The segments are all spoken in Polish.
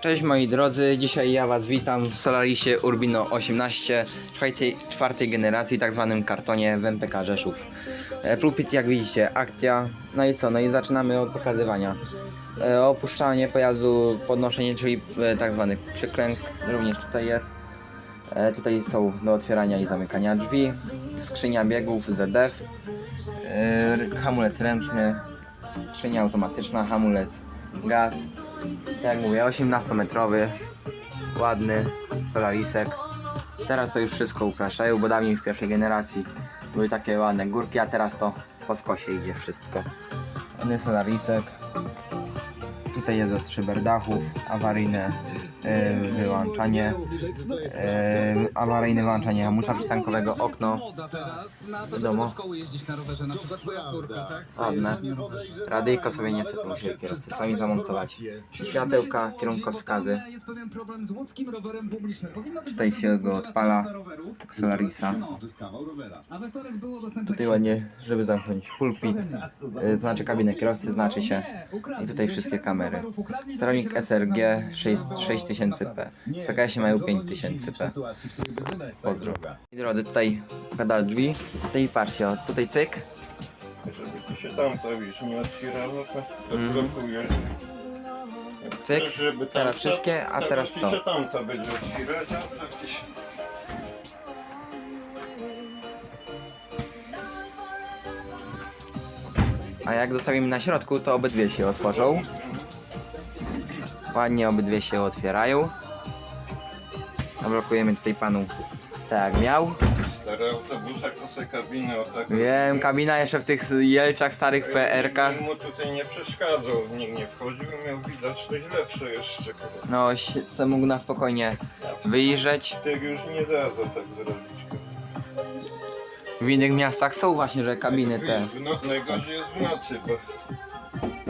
Cześć moi drodzy, dzisiaj ja Was witam w Solarisie Urbino 18 czwartej, czwartej generacji, tak zwanym kartonie w MPK Rzeszów. E, Pulpit jak widzicie, akcja, no i co, no i zaczynamy od pokazywania. E, Opuszczanie pojazdu, podnoszenie, czyli e, tak zwany przykręg, również tutaj jest. Tutaj są do otwierania i zamykania drzwi, skrzynia biegów e, hamulec ręczny, skrzynia automatyczna, hamulec gaz, tak jak mówię, 18-metrowy, ładny Solarisek. Teraz to już wszystko upraszają, bo dawniej w pierwszej generacji były takie ładne górki, a teraz to po skosie idzie wszystko. Ładny Solarisek. Tutaj jest od szyber dachów, awaryjne wyłączanie, e, awaryjne wyłączanie hamulca przystankowego, okno, wiadomo, ładne. Radyjko sobie niestety musieli kierowcy sami zamontować. Światełka, kierunkowskazy. Tutaj się go odpala. Solarisa. A we wtorek było dostępne Tutaj ładnie, żeby zamknąć pulpit, e, to znaczy kabinę kierowcy, znaczy się. I tutaj wszystkie kamery. Sterownik SRG 6 6000P. W PKS-ie mają 5000P. Pozdro. I drodzy, tutaj pedal drzwi. Tutaj patrzcie, o, tutaj cyk. Żeby to się tam to już nie otwierało, to, to blokuje. Cyk. Żeby tam Teraz wszystkie, a teraz to. się tam to będzie otwierać, a to gdzieś... A jak zostawimy na środku, to obydwie się otworzą. Ładnie obydwie się otwierają. Zablokujemy tutaj panu tak jak miał. To sobie kabiny o tak... Wiem, kabina jeszcze w tych jelczach starych PRK. Nikt mu tutaj nie przeszkadzał, nikt nie wchodził, miał widoczność lepsze jeszcze. kurwa. No, se mógł na spokojnie wyjrzeć. Tych już nie dadzą tak zrobić. W innych miastach są właśnie, że kabiny te. W no, najgorzej jest w nocy, bo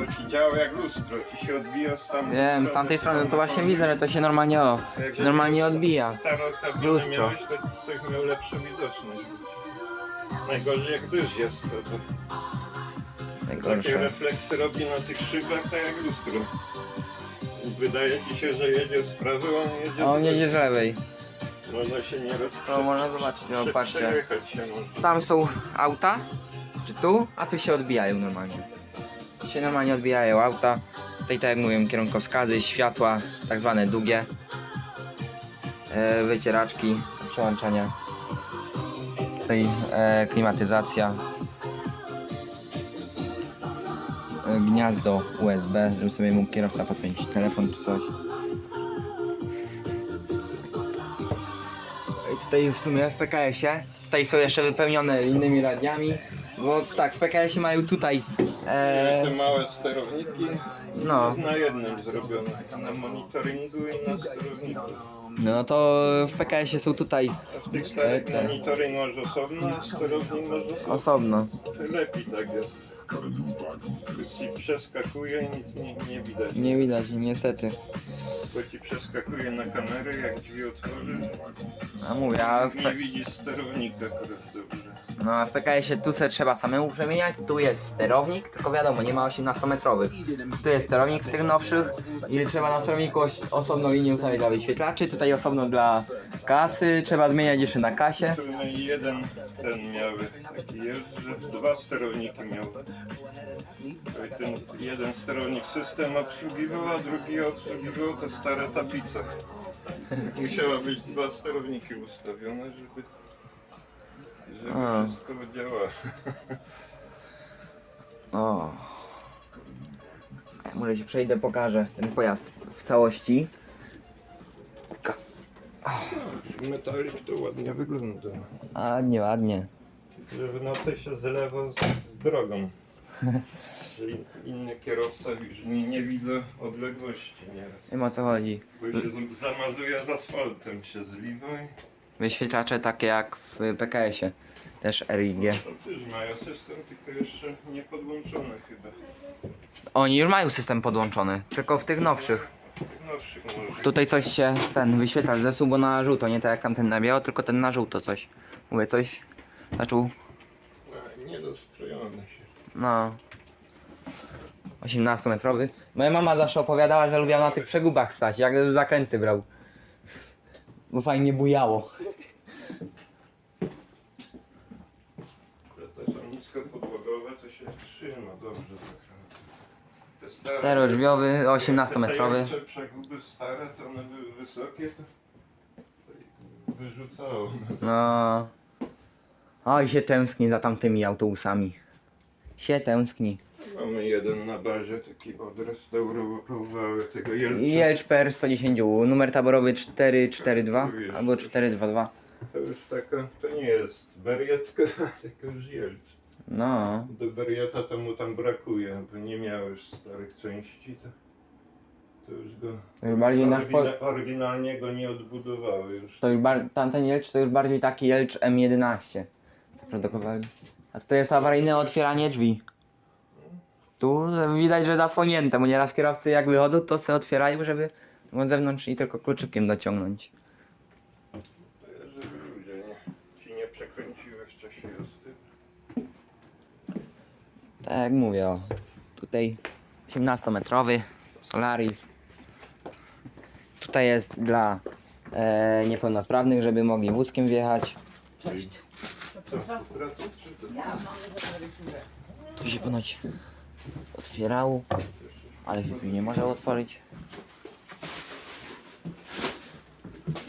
to ci działa jak lustro, ci się odbija z tamtej Wiem, z tamtej strony to właśnie widzę, że to się normalnie o, Jak normalnie odbija. Kabinę Lustro. miałeś, to ktoś miał lepszą widoczność. Najgorzej jak dyż jest, to, to takie Najgorsze. refleksy robi na tych szybach, tak jak lustro. I Wydaje ci się, że jedzie z prawej, on jedzie A on z jedzie z lewej. Można się nieraz To można zobaczyć, no prze- patrzcie. przejechać się może. Tam są auta, czy tu, a tu się odbijają normalnie. Się normalnie odbijają auta. Tutaj tak jak mówiłem, kierunkowskazy, światła, tak zwane długie. E, wycieraczki, przełączania. Tutaj e, klimatyzacja. E, gniazdo USB, żeby sobie mógł kierowca podpiąć telefon czy coś. I tutaj w sumie w PKS-ie, tutaj są jeszcze wypełnione innymi radiami, bo tak, w PKS-ie mają tutaj, e, Te małe sterowniki no, jest na jednym zrobione. Na monitoringu i na sterowniku. no to w PKS-ie są tutaj w tych starych te. monitoring masz osobno, a sterownik masz osobno. osobno. To lepiej tak jest. Ci przeskakuje i nic nie, nie widać. Nie widać, niestety. Bo ci przeskakuje na kamerę, jak drzwi otworzysz. A mówię, a w, Nie P- widzisz sterownika akurat dobrze. No, a w PKS-ie tu se trzeba samemu przemieniać, tu jest sterownik, tylko wiadomo, nie ma 18-metrowych. Tu jest sterownik w tych nowszych i trzeba na sterowniku osobną linię ustawić dla wyświetlaczy, tutaj osobno dla kasy, trzeba zmieniać jeszcze na kasie. No jeden ten miały taki jest, że dwa sterowniki miał. I Ten jeden sterownik system obsługiwał, a drugi obsługiwał te stare tablice. Musiała być dwa sterowniki ustawione, żeby, żeby A. wszystko działało. O. Może się przejdę, pokażę ten pojazd w całości. Metalik to ładnie wygląda. A nie ładnie. Że w nocy się zlewa z, z drogą. Czyli inny kierowca już nie, nie widzę odległości nieraz. Wiem o co chodzi. Bo się z- zamazuje z asfaltem, się zliwa i Wyświetlacze takie jak w PKS-ie. Też RIG. to też mają system, tylko jeszcze nie podłączony chyba. Oni już mają system podłączony, tylko w tych nowszych. Tych nowszych może. Tutaj coś się, ten wyświetlacz zepsuł, bo na żółto, nie tak jak tamten na biało, tylko ten na żółto coś. Mówię, coś zaczął, A, Niedostrojony się. no. 18-metrowy. Moja mama zawsze opowiadała, że lubiła na tych przegubach stać, jak zakręty brał. Bo fajnie bujało. Te, te są niskopodłogowe, to się trzyma dobrze zakręty. Te stare... Czterodrzwiowy, Te 18-metrowy. jeszcze przeguby stare, to one były wysokie, to, to wyrzucało. No. Oj, się tęskni za tamtymi autobusami. Się tęskni. Mamy jeden na bazie, taki odrestaurowały tego Jelcza. Jelcz PR 110, numer taborowy 442 albo 422. To już taka, to nie jest berietka, tylko już Jelcz. No. Do berieta to mu tam brakuje, bo nie miał już starych części, to, to już go... Już bardziej nasz po... Orygina- Oryginalnie go nie odbudowały już. To już bar... tamten Jelcz to już bardziej taki Jelcz M11. Co produkowali. To jest awaryjne otwieranie drzwi. Tu widać, że zasłonięte, bo nieraz kierowcy jak wychodzą, to sobie otwierają, żeby od zewnątrz i tylko kluczykiem dociągnąć. Nie, w czasie jazdy. Tak jak mówię, o. Tutaj 18-metrowy Solaris. Tutaj jest dla e, niepełnosprawnych, żeby mogli wózkiem wjechać. To? Tu się ponoć otwierało, ale się tu nie może otworzyć.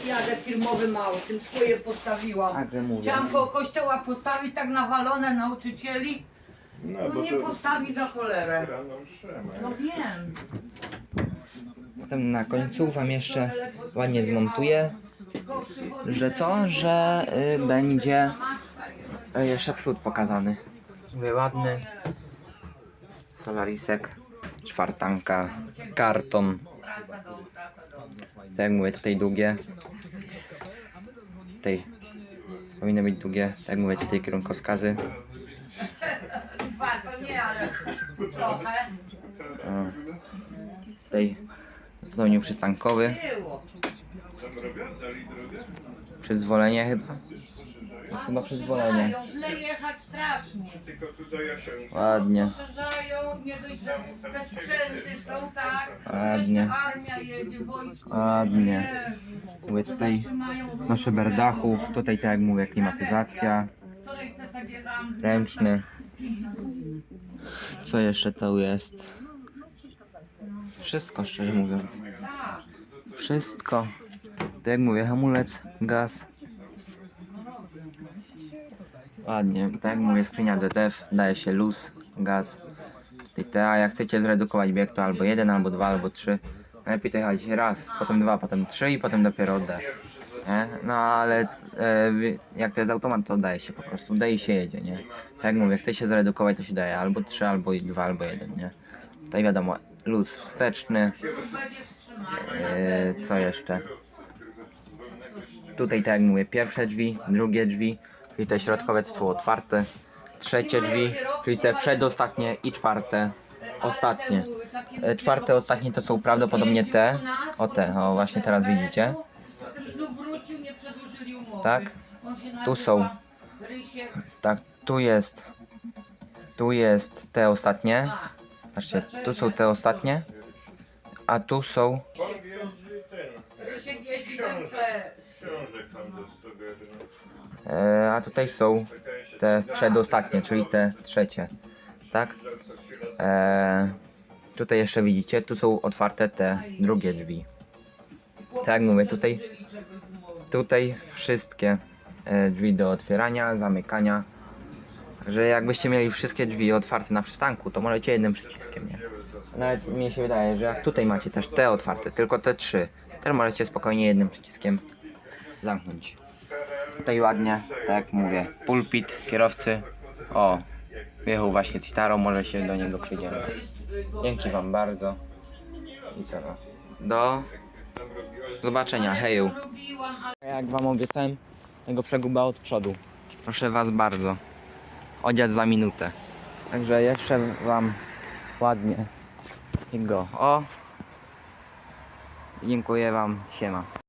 Jadę firmowym autem, swoje postawiłam. Także mówię. Chciałam koło kościoła postawić tak nawalone nauczycieli. No, No bo nie to postawi za cholerę. rano. No wiem. Potem na końcu wam jeszcze ładnie zmontuję, Tylko przychodzi że co? Że y, będzie y, jeszcze przód pokazany. Mówię ładny. Solarisek, czwartanka, karton. Tak jak mówię, tutaj długie. Tutaj powinny być długie. Tak jak mówię, tutaj kierunkowskazy. Dwa to nie, ale trochę O. Tutaj przystankowy. Przyzwolenie chyba. To jest chyba przyzwolenie. Źle jechać strasznie. Tylko tu Jasienki. Ładnie. Poszerzają, nie dość, że te sprzęty są tak. Ładnie. Jeszcze armia jedzie, wojsko. Ładnie. Jezu. Mówię tutaj Trzymają no szyber dachów, tutaj tak jak mówię klimatyzacja, Wczoraj te jechałam. ręczny. Co jeszcze to jest? Wszystko szczerze mówiąc. Tak. Wszystko. Tak jak mówię, hamulec, gaz. Ładnie, tak jak mówię, skrzynia ZF, daje się luz, gaz. A jak chcecie zredukować bieg to albo jeden, albo dwa, albo trzy. Najlepiej to jechać raz, potem dwa, potem trzy i potem dopiero. Nie? No ale e, jak to jest automat, to daje się po prostu, daje się jedzie, nie? Tak jak mówię, chce się zredukować, to się daje albo trzy, albo dwa, albo jeden, nie? Tutaj wiadomo, luz wsteczny, e, co jeszcze? Tutaj tak jak mówię, pierwsze drzwi, drugie drzwi, czyli te środkowe to są otwarte. Trzecie drzwi, czyli te przedostatnie i czwarte ostatnie. E, czwarte ostatnie to są prawdopodobnie te. O te, o właśnie teraz widzicie. Tak? Tu są. Tak, tu jest. Tu jest te ostatnie. Patrzcie, tu są te ostatnie. A tu są. Pan Książek tam do a tutaj są te przedostatnie, czyli te trzecie, tak? E, tutaj jeszcze widzicie, tu są otwarte te drugie drzwi. Tak jak mówię, tutaj, tutaj wszystkie e, drzwi do otwierania, zamykania. Także jakbyście mieli wszystkie drzwi otwarte na przystanku, to możecie jednym przyciskiem, nie? Nawet mi się wydaje, że jak tutaj macie też te otwarte, tylko te trzy, też możecie spokojnie jednym przyciskiem zamknąć. Tutaj ładnie, tak jak mówię, pulpit kierowcy. O, wjechał właśnie Citaro, może się do niego przyjdziemy. Dzięki wam bardzo. I co no. Do zobaczenia, heju. Jak wam obiecałem, tego przeguba od przodu. Proszę was bardzo. Odziać za minutę. Także jeszcze wam ładnie go. O. Dziękuję wam. Siema.